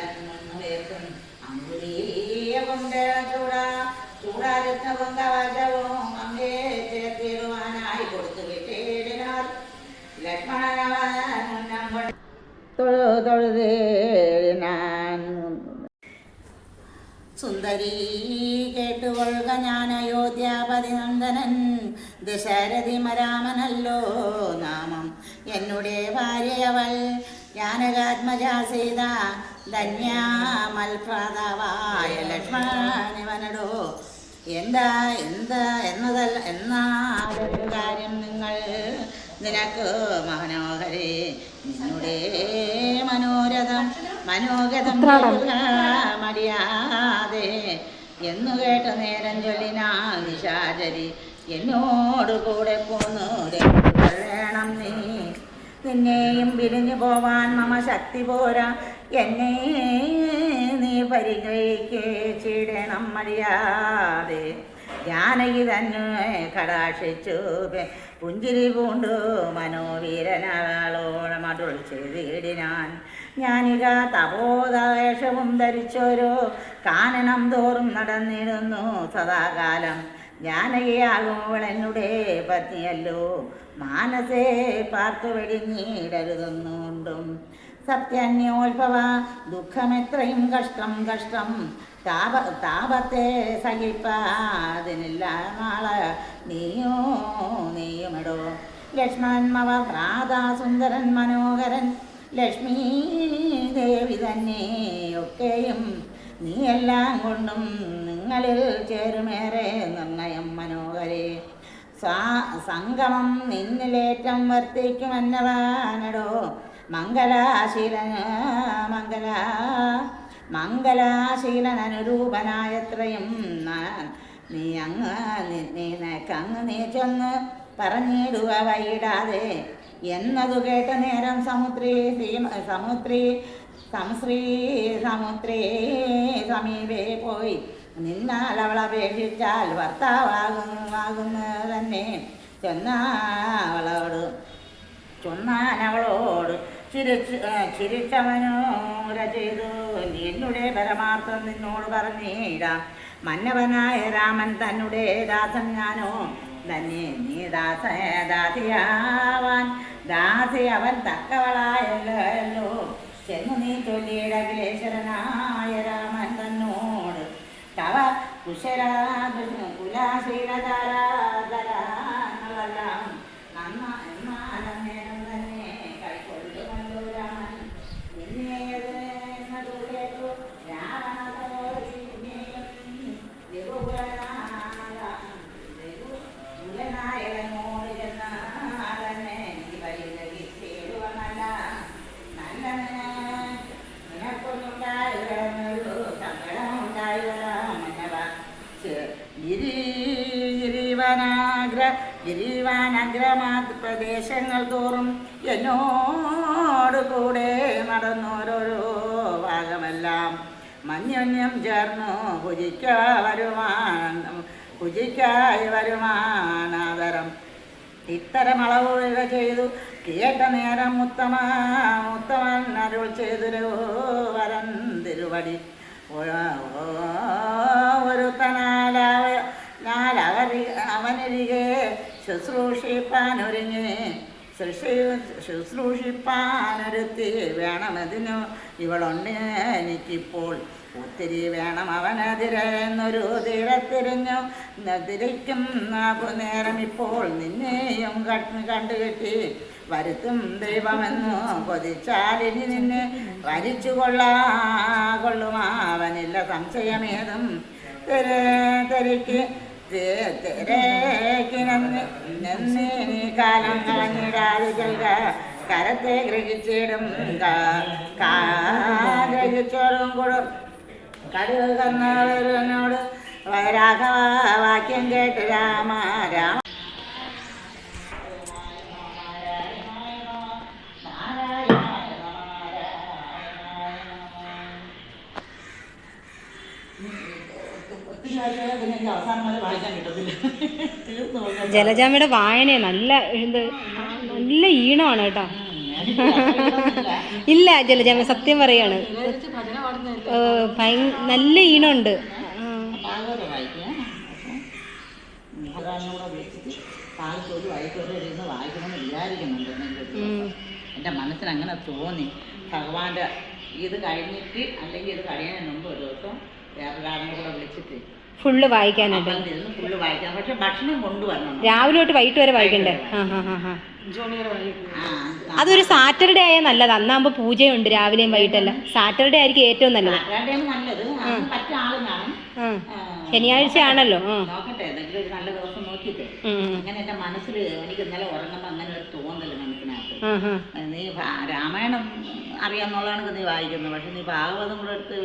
തന്നു വേർക്കും അങ്കുലീയ കൊണ്ട് ചൂടാ ചൂടാരത്നവും കവചവും അങ്ങേ ചേർത്തിടുവാനായി കൊടുത്തു വിട്ടേടിനാർ ലക്ഷ്മണനവൻ കൊണ്ട് തൊഴുതേടിനാൻ. സുന്ദരീ കേട്ടുകൊള്ളുക ഞാൻ അയോധ്യാപതി നന്ദനൻ ദശരഥി മരാമനല്ലോ നാമം. എന്നുടേ ഭാര്യയവൾ ജാനകാത്മജ സീത ധന്യാമൽപ്രാതാവായ ലക്ഷ്മണിവനടോ എന്താ എന്താ എന്നതല്ല എന്നാ കാര്യം നിങ്ങൾ നിനക്ക് മനോഹരി നിന്നുടെ മനോരഥം മനോഗതം മടിയാതെ എന്നു കേട്ട നേരം ചൊല്ലിനാ നിശാചരി എന്നോട് കൂടെ പോന്നു നിന്നെയും പിരിഞ്ഞു പോവാൻ മമ ശക്തി പോരാ. എന്നെ നീ പരിഗ്രഹിക്കണം മടിയാതെ ജാനകി തന്നെ കടാക്ഷിച്ചു. പുഞ്ചിരി പൂണ്ടു. മനോവീരനാളോളം അരുൾ ചെയ്തിടിനാൻ ഞാനിക തപോദവേഷവും ധരിച്ചോരോ കാനനം തോറും നടന്നിരുന്നു സദാകാലം. ജാനകിയാകുമ്പോൾ എന്നുടെ പത്നിയല്ലോ മാനസേ പാർത്തു വെടിഞ്ഞിടരുതെന്നുണ്ടും. സത്യന്യോത്ഭവ ദുഃഖമെത്രയും കഷ്ടം കഷ്ടം. താപ താപത്തെ സഹിപ്പാതിനില്ല നാളെ നീയോ നീയുമിടോ. ലക്ഷ്മണന്മവ പ്രാതാ സുന്ദരൻ മനോഹരൻ. ലക്ഷ്മി ദേവി തന്നെ ഒക്കെയും നീയെല്ലാം കൊണ്ടും നിങ്ങളിൽ ചേരുമേറെ നിർണയം മനോഹരേ. സംഗമം നിന്നിലേറ്റം വർത്തിക്കുമെന്നവാനടോ. മംഗലാശീലന മംഗല മംഗലാശീലനനുരൂപനായത്രയും ന- അങ്ങ് നിനക്കങ്ങ് നീ ചെന്ന് പറഞ്ഞിടുക വൈടാതെ. എന്നതു കേട്ട നേരം സമുദ്രി സീമ- സമുദ്രി സംശ്രീ സമുദ്രേ സമീപേ പോയി. നിന്നാൽ അവൾ അപേക്ഷിച്ചാൽ ഭർത്താവാകുന്ന തന്നെ ചെന്നാവളോട് ചൊന്നാൻ അവളോട് ചിരിച്ച് ചിരിച്ചവനോര ചെയ്തു. എന്നുടെ പരമാർത്ഥം നിന്നോട് പറഞ്ഞിടാം മന്നവനായ രാമൻ തന്നുടെ ദാസൻ ഞാനോ. തന്നെ നീ ദാസ ദാസിയാവാൻ. ദാസി അവൻ തക്കവളായല്ലോ. എന്ന് നീ ചൊല്ലിയിട അഖിലേശ്വരനായ രാമൻ കുശല കുലാശീലകാരാധരാങ്ങളെല്ലാം നന്ന എന്നാലും നേരം ഗിരിവനാഗ്ര അഗ്രമാത് പ്രദേശങ്ങൾ തോറും എന്നോട് കൂടെ നടന്നോരോരോ ഭാഗമെല്ലാം മഞ്ഞന്യം ചേർന്നു ഭുജിക്ക വരുമാൻ ഭുജിക്കായി വരുമാനാദരം. ഇത്തരം അളവുക ചെയ്തു കേട്ട നേരം ഉത്തമ ഉത്തമൻ അരുൾ ചെയ്തു വരൻ തിരുവടി ഒരുത്തനാലാവ ശുശ്രൂഷിപ്പാനൊരുങ്ങി. സൃഷ്ടി ശുശ്രൂഷിപ്പാനൊരുത്തി വേണമതിനു? ഇവളുണ്ട് എനിക്കിപ്പോൾ ഒത്തിരി വേണം അവനെതിരെ എന്നൊരു തീരത്തിരിഞ്ഞു തിരിക്കും നേരം ഇപ്പോൾ നിന്നെയും കണ്ട് കണ്ടുകെട്ടി വരുത്തും ദൈവമെന്നു കൊതിച്ചാലിനി നിന്നെ വരിച്ചു കൊള്ളാ കൊള്ളുമാവനില്ല സംശയമേതും. തെരക്ക് കാലം കരത്തെ ഗ്രഹിച്ചിടും ഗ്രഹിച്ചോടും കൂടും. കടുവ് കന്നോട് രാഘവ വാക്യം കേട്ട് രാമ രാമ. അവസാനം വരെ വായിക്കാൻ കിട്ടത്തില്ല. തീർന്നു പോകും. ജലജാമ്മയുടെ വായന നല്ല ഇത് ആ, നല്ല ഈണമാണ് കേട്ടോ. ഇല്ല ജലജാമ സത്യം പറയാണ്. ഏ, ഭയ- നല്ല ഈണമുണ്ട് ആ. മനസ്സിൽ വായിക്കുക ഒരാളും കൂടെ വിളിച്ചിട്ട് കാലത്ത് ഒരു വൈകിട്ട് ഇരുന്ന് വായിക്കണമെന്ന് വിചാരിക്കുന്നുണ്ട് എന്നെങ്കിലും ഒരു ഉം. ദിവസം. എന്റെ മനസ്സിന് അങ്ങനെ തോന്നി. ഭഗവാന്റെ ഇത് കഴിഞ്ഞിട്ട് അല്ലെങ്കിൽ ഇത് കഴിയാൻ മുമ്പ് ഒരു ദിവസം വേറൊരാളും കൂടെ വിളിച്ചിട്ട് ഫുള്ള് വായിക്കാനുണ്ട്. അപ്പം ഇരുന്ന് ഫുള്ള് വായിക്കാം പക്ഷെ ഭക്ഷണം കൊണ്ടുവരണം. രാവിലെ തൊട്ട് വൈകിട്ട് വരെ വായിക്കണ്ടേ? ആ ഹാ ഹാ ഹാ ആ, അതൊരു സാറ്റർഡേ ആയാൽ നല്ലത്. അന്നാകുമ്പോൾ പൂജയുണ്ട് രാവിലെയും വൈകിട്ടല്ല. സാറ്റർഡേ ആയിരിക്കും ഏറ്റവും നല്ലത്. ശനിയാഴ്ച ആണല്ലോ. അങ്ങനെ മനസ്സിൽ എനിക്ക് ഇന്നലെ ഉറങ്ങുമ്പോൾ അങ്ങനെ ഒരു മനസ്സിനകത്ത്. നീ രാമായണം അറിയാന്നുള്ളതാണ് നീ വായിക്കുന്നത്. പക്ഷെ നീ ഭാഗവതം കൂടെ എടുത്ത്